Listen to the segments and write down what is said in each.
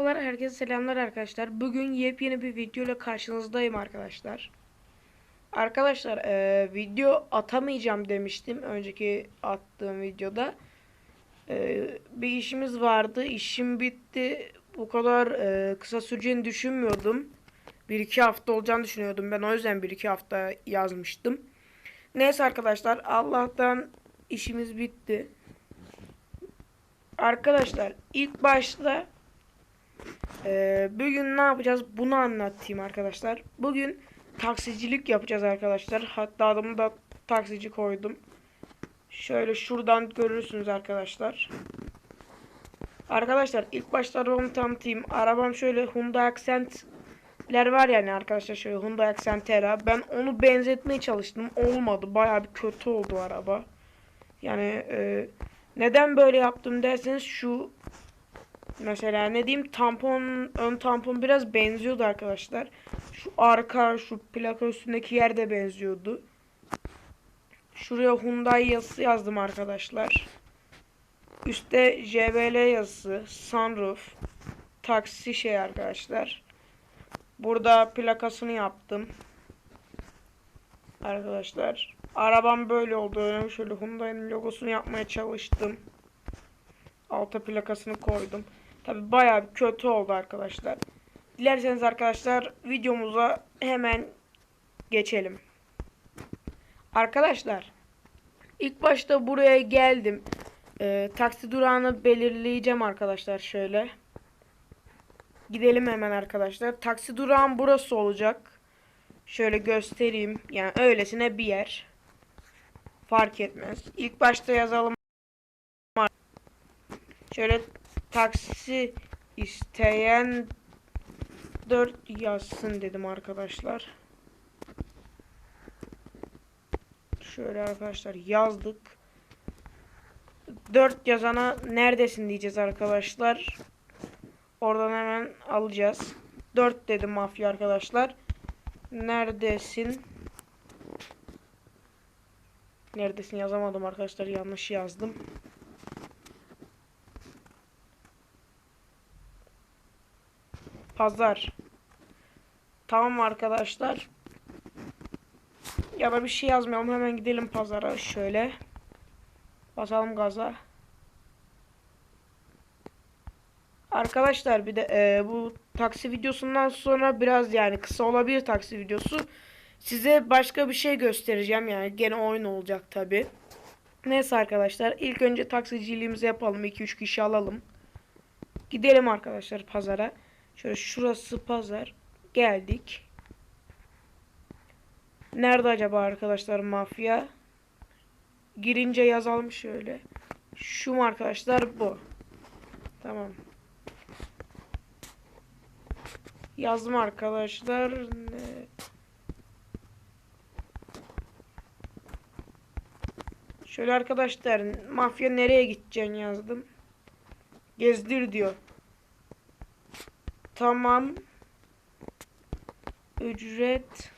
Merhabalar, herkese selamlar arkadaşlar. Bugün yepyeni bir video ile karşınızdayım arkadaşlar. Arkadaşlar, e, video atamayacağım demiştim önceki attığım videoda. E, bir işimiz vardı, işim bitti. Bu kadar e, kısa süreceğini düşünmüyordum. Bir iki hafta olacağını düşünüyordum. Ben o yüzden bir iki hafta yazmıştım. Neyse arkadaşlar, Allah'tan işimiz bitti. Arkadaşlar, ilk başta ee, bugün ne yapacağız? Bunu anlatayım arkadaşlar. Bugün taksicilik yapacağız arkadaşlar. Hatta adımı da taksici koydum. Şöyle şuradan görürsünüz arkadaşlar. Arkadaşlar ilk başta onu tanıtayım. Arabam şöyle Hyundai Accent'ler var yani arkadaşlar şöyle Hyundai Accentera. Ben onu benzetmeye çalıştım. Olmadı. Baya bir kötü oldu araba. Yani e, neden böyle yaptım derseniz şu Mesela ne diyeyim tampon ön tampon biraz benziyordu arkadaşlar. Şu arka şu plaka üstündeki yer de benziyordu. Şuraya Hyundai yazısı yazdım arkadaşlar. Üste JBL yazısı, sunroof, taksi şey arkadaşlar. Burada plakasını yaptım. Arkadaşlar. Arabam böyle oldu. Şöyle Hyundai'nin logosunu yapmaya çalıştım. Alta plakasını koydum. Tabi bir kötü oldu arkadaşlar. Dilerseniz arkadaşlar videomuza hemen geçelim. Arkadaşlar ilk başta buraya geldim. Ee, taksi durağını belirleyeceğim arkadaşlar şöyle. Gidelim hemen arkadaşlar. Taksi durağım burası olacak. Şöyle göstereyim. Yani öylesine bir yer. Fark etmez. İlk başta yazalım. Şöyle taksi isteyen 4 yazsın dedim arkadaşlar. Şöyle arkadaşlar yazdık. 4 yazana neredesin diyeceğiz arkadaşlar. Oradan hemen alacağız. 4 dedim mafya arkadaşlar. Neredesin? Neredesin yazamadım arkadaşlar. Yanlış yazdım. Pazar. Tamam arkadaşlar. Ya da bir şey yazmayalım. Hemen gidelim pazara. Şöyle. Basalım gaza. Arkadaşlar bir de e, bu taksi videosundan sonra biraz yani kısa olabilir taksi videosu. Size başka bir şey göstereceğim yani gene oyun olacak tabi. Neyse arkadaşlar ilk önce taksiciliğimizi yapalım 2-3 kişi alalım. Gidelim arkadaşlar pazara. Şöyle şurası pazar. Geldik. Nerede acaba arkadaşlar mafya? Girince yazalım şöyle. Şu mu arkadaşlar bu. Tamam. Yazdım arkadaşlar. Şöyle arkadaşlar mafya nereye gideceksin yazdım. Gezdir diyor. Tamam. Ücret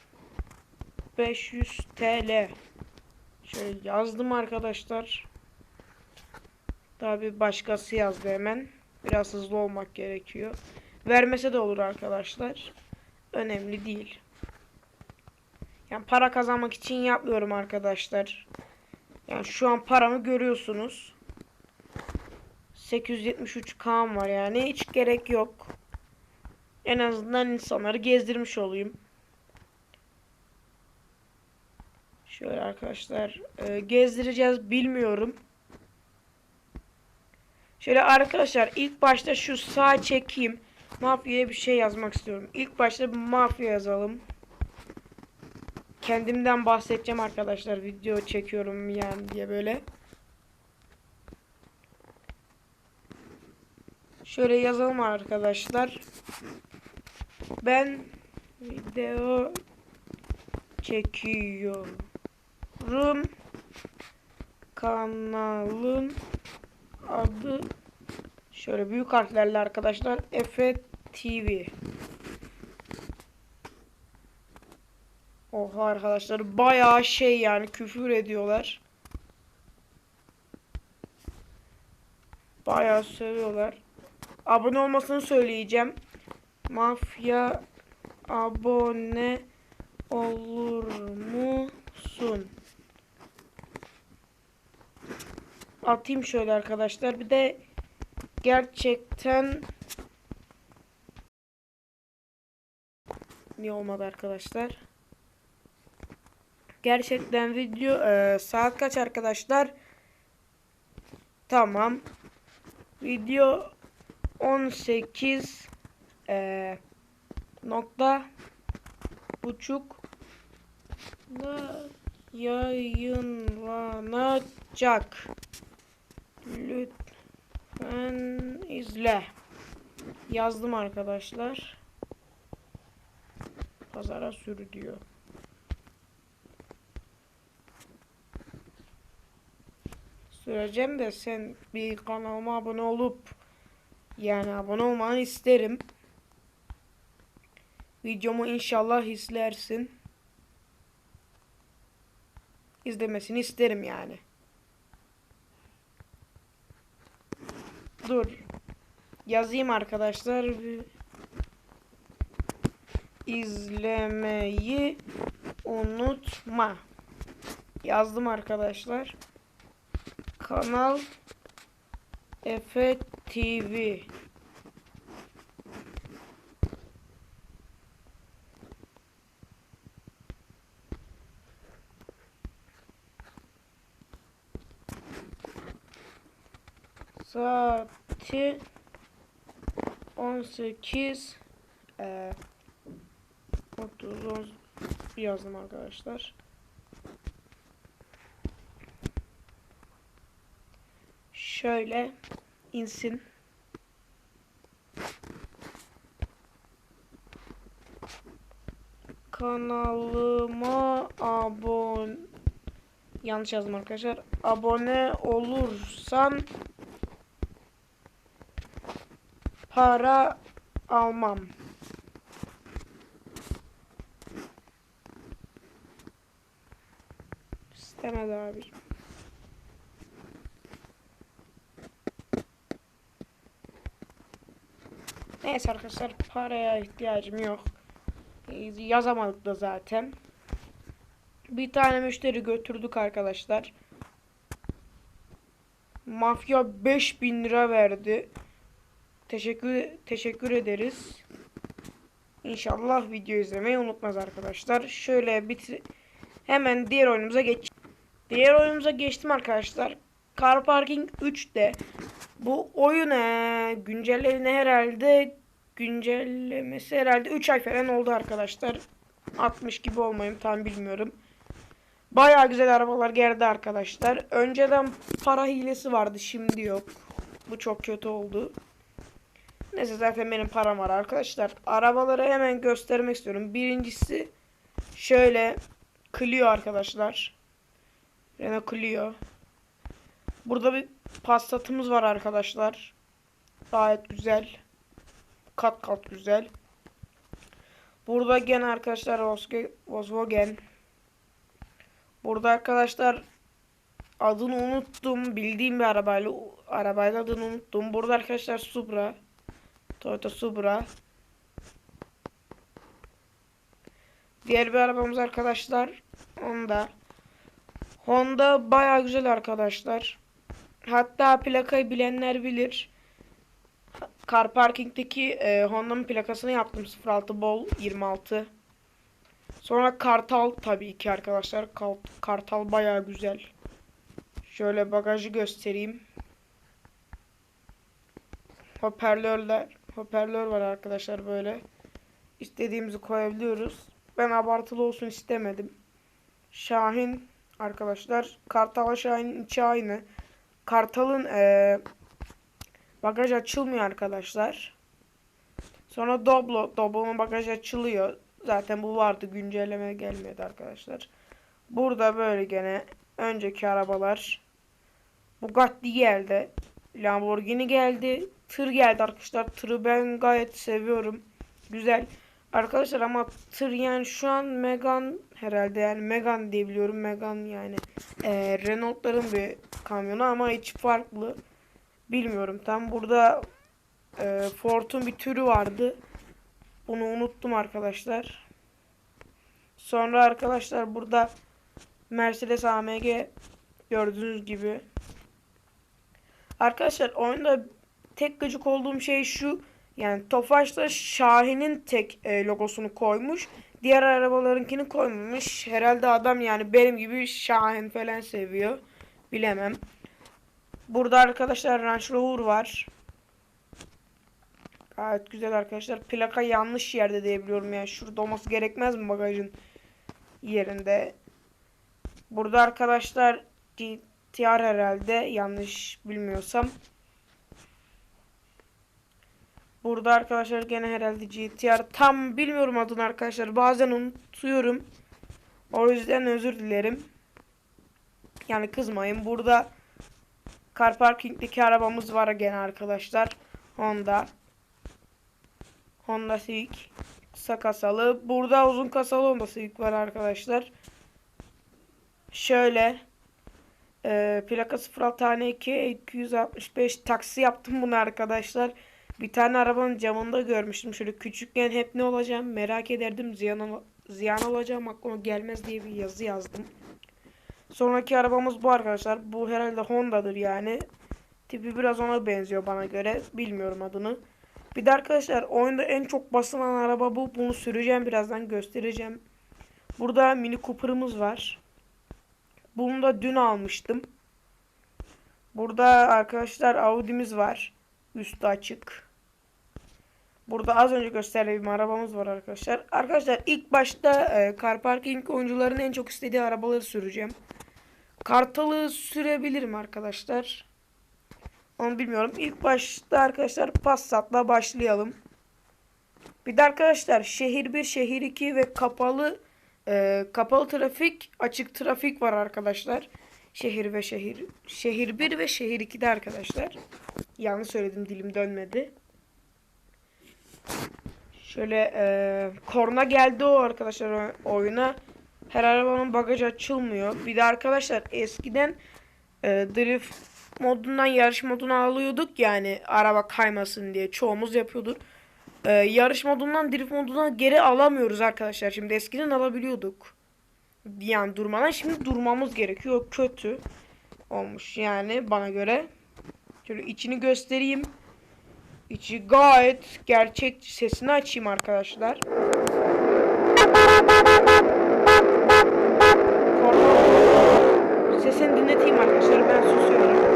500 TL. Şöyle yazdım arkadaşlar. Tabi başkası yazdı hemen. Biraz hızlı olmak gerekiyor. Vermese de olur arkadaşlar. Önemli değil. Yani para kazanmak için yapmıyorum arkadaşlar. Yani şu an paramı görüyorsunuz. 873 kan var yani hiç gerek yok. En azından insanları gezdirmiş olayım. Şöyle arkadaşlar e, gezdireceğiz bilmiyorum. Şöyle arkadaşlar ilk başta şu sağ çekeyim. Mafyaya bir şey yazmak istiyorum. İlk başta bir mafya yazalım. Kendimden bahsedeceğim arkadaşlar. Video çekiyorum yani diye böyle. Şöyle yazalım arkadaşlar. Ben video çekiyorum. Kanalın adı şöyle büyük harflerle arkadaşlar Efe TV. Oha arkadaşlar bayağı şey yani küfür ediyorlar. Bayağı seviyorlar. abone olmasını söyleyeceğim. Mafya abone olur musun? Atayım şöyle arkadaşlar. Bir de gerçekten niye olmadı arkadaşlar? Gerçekten video e, saat kaç arkadaşlar? Tamam. Video 18 e, nokta buçuk da yayınlanacak. Lütfen izle. Yazdım arkadaşlar. Pazara sür diyor. Süreceğim de sen bir kanalıma abone olup yani abone olmanı isterim. Videomu inşallah izlersin. İzlemesini isterim yani. Dur. Yazayım arkadaşlar. İzlemeyi unutma. Yazdım arkadaşlar. Kanal Efe TV. Saati 18 e, 30 yazdım arkadaşlar. Şöyle insin. Kanalıma abone yanlış yazdım arkadaşlar. Abone olursan para almam. İstemedi abi. Neyse arkadaşlar paraya ihtiyacım yok. Ee, Yazamadık da zaten. Bir tane müşteri götürdük arkadaşlar. Mafya 5000 lira verdi. Teşekkür teşekkür ederiz. İnşallah video izlemeyi unutmaz arkadaşlar. Şöyle bitir hemen diğer oyunumuza geç. Diğer oyunumuza geçtim arkadaşlar. Car Parking 3'te bu oyun ee, güncellerine herhalde güncellemesi herhalde 3 ay falan oldu arkadaşlar. 60 gibi olmayayım tam bilmiyorum. Baya güzel arabalar geldi arkadaşlar. Önceden para hilesi vardı şimdi yok. Bu çok kötü oldu. Neyse zaten benim param var arkadaşlar. Arabaları hemen göstermek istiyorum. Birincisi şöyle Clio arkadaşlar. Renault Clio. Burada bir Passat'ımız var arkadaşlar. Gayet güzel. Kat kat güzel. Burada gene arkadaşlar Volkswagen. Burada arkadaşlar adını unuttum. Bildiğim bir arabayla arabayla adını unuttum. Burada arkadaşlar Supra. Toyota Supra. Diğer bir arabamız arkadaşlar Honda. Honda baya güzel arkadaşlar. Hatta plakayı bilenler bilir. Car Parking'deki e, Honda'nın plakasını yaptım 06 Bol 26. Sonra Kartal tabii ki arkadaşlar. Kartal baya güzel. Şöyle bagajı göstereyim. Hoparlörler, hoparlör var arkadaşlar böyle. İstediğimizi koyabiliyoruz. Ben abartılı olsun istemedim. Şahin arkadaşlar. Kartal Şahin'in içi aynı. Kartal'ın ee, bagaj açılmıyor arkadaşlar. Sonra Doblo. Doblo'nun bagaj açılıyor. Zaten bu vardı. Güncelleme gelmedi arkadaşlar. Burada böyle gene önceki arabalar. Bugatti geldi. Lamborghini geldi. Tır geldi arkadaşlar. Tırı ben gayet seviyorum. Güzel. Arkadaşlar ama tır yani şu an Megan herhalde yani Megan diyebiliyorum. Megan yani e, Renault'ların bir kamyonu ama hiç farklı. Bilmiyorum tam burada e, Ford'un bir türü vardı. Bunu unuttum arkadaşlar. Sonra arkadaşlar burada Mercedes AMG gördüğünüz gibi. Arkadaşlar oyunda tek gıcık olduğum şey şu. Yani Tofaş'ta Şahin'in tek e, logosunu koymuş. Diğer arabalarınkini koymamış. Herhalde adam yani benim gibi Şahin falan seviyor. Bilemem. Burada arkadaşlar Range Rover var. Gayet güzel arkadaşlar. Plaka yanlış yerde diyebiliyorum yani. Şurada olması gerekmez mi bagajın yerinde? Burada arkadaşlar GTR herhalde yanlış bilmiyorsam. Burada arkadaşlar gene herhalde GTR tam bilmiyorum adını arkadaşlar. Bazen unutuyorum. O yüzden özür dilerim. Yani kızmayın. Burada car parking'deki arabamız var gene arkadaşlar. Honda. Honda Civic. Kısa kasalı. Burada uzun kasalı Honda Civic var arkadaşlar. Şöyle. E, plaka 06 tane 2 265 taksi yaptım bunu arkadaşlar. Bir tane arabanın camında görmüştüm. Şöyle küçükken hep ne olacağım merak ederdim. Ziyan, ziyan olacağım aklıma gelmez diye bir yazı yazdım. Sonraki arabamız bu arkadaşlar. Bu herhalde Honda'dır yani. Tipi biraz ona benziyor bana göre. Bilmiyorum adını. Bir de arkadaşlar oyunda en çok basılan araba bu. Bunu süreceğim birazdan göstereceğim. Burada Mini Cooper'ımız var. Bunu da dün almıştım. Burada arkadaşlar Audi'miz var. Üstü açık. Burada az önce gösterdiğim arabamız var arkadaşlar. Arkadaşlar ilk başta e, car parking oyuncuların en çok istediği arabaları süreceğim. Kartalı sürebilirim arkadaşlar. Onu bilmiyorum. İlk başta arkadaşlar Passat'la başlayalım. Bir de arkadaşlar şehir 1, şehir 2 ve kapalı e, kapalı trafik, açık trafik var arkadaşlar. Şehir ve şehir şehir 1 ve şehir 2'de arkadaşlar. Yanlış söyledim dilim dönmedi. Şöyle e, korna geldi o arkadaşlar oyuna. Her arabanın bagajı açılmıyor. Bir de arkadaşlar eskiden e, drift modundan yarış moduna alıyorduk yani araba kaymasın diye çoğumuz yapıyordur. E, yarış modundan drift moduna geri alamıyoruz arkadaşlar. Şimdi eskiden alabiliyorduk. Yani durmadan şimdi durmamız gerekiyor. Kötü olmuş yani bana göre. Şöyle içini göstereyim. İçi gayet gerçek sesini açayım arkadaşlar. Sesini dinleteyim arkadaşlar. Ben susuyorum.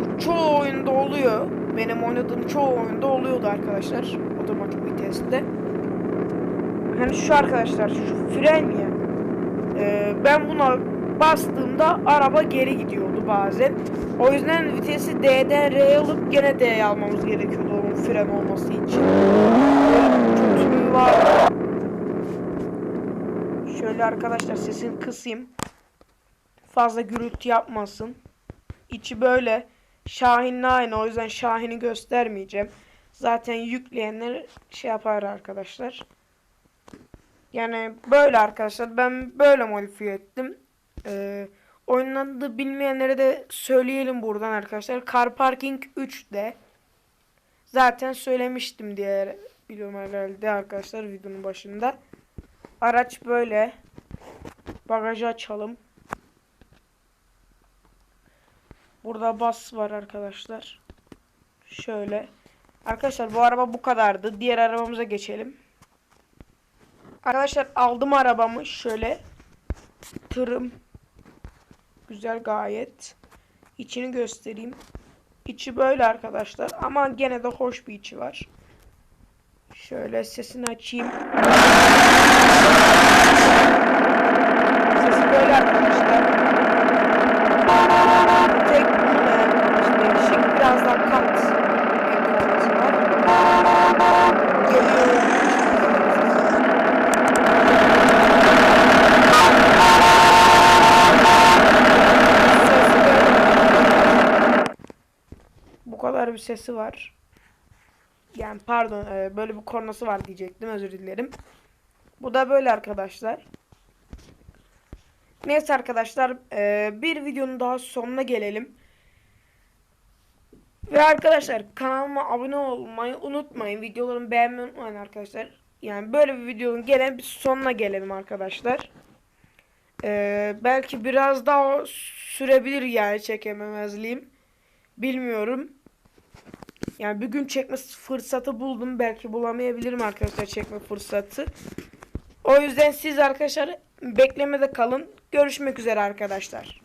Bu çoğu oyunda oluyor. Benim oynadığım çoğu oyunda oluyordu arkadaşlar. Otomatik viteste. Hani şu arkadaşlar şu fren ya. Ee, ben buna bastığımda araba geri gidiyordu bazen. O yüzden vitesi D'den R'ye alıp gene D'ye almamız gerekiyordu onun fren olması için. Kötülüğü var. Şöyle arkadaşlar sesini kısayım. Fazla gürültü yapmasın. İçi böyle. Şahin'le aynı. O yüzden Şahin'i göstermeyeceğim. Zaten yükleyenler şey yapar arkadaşlar. Yani böyle arkadaşlar. Ben böyle modifiye ettim. Ee, oyunun adı bilmeyenlere de söyleyelim buradan arkadaşlar. Car Parking 3'de. Zaten söylemiştim diye biliyorum herhalde arkadaşlar videonun başında. Araç böyle. Bagajı açalım. Burada bas var arkadaşlar. Şöyle. Arkadaşlar bu araba bu kadardı. Diğer arabamıza geçelim. Arkadaşlar aldım arabamı şöyle. Tırım. Güzel gayet. İçini göstereyim. İçi böyle arkadaşlar. Ama gene de hoş bir içi var. Şöyle sesini açayım. Sesi böyle arkadaşlar. Tek bunun biraz daha kat ekranımız var. Geliyor. Bu kadar bir sesi var. Yani pardon e, böyle bir kornası var diyecektim özür dilerim. Bu da böyle arkadaşlar. Neyse arkadaşlar e, bir videonun daha sonuna gelelim. Ve arkadaşlar kanalıma abone olmayı unutmayın. Videolarımı beğenmeyi unutmayın arkadaşlar. Yani böyle bir videonun gelen bir sonuna gelelim arkadaşlar. E, belki biraz daha sürebilir yani çekememezliğim. Bilmiyorum. Yani bir gün çekme fırsatı buldum. Belki bulamayabilirim arkadaşlar çekme fırsatı. O yüzden siz arkadaşlar beklemede kalın. Görüşmek üzere arkadaşlar.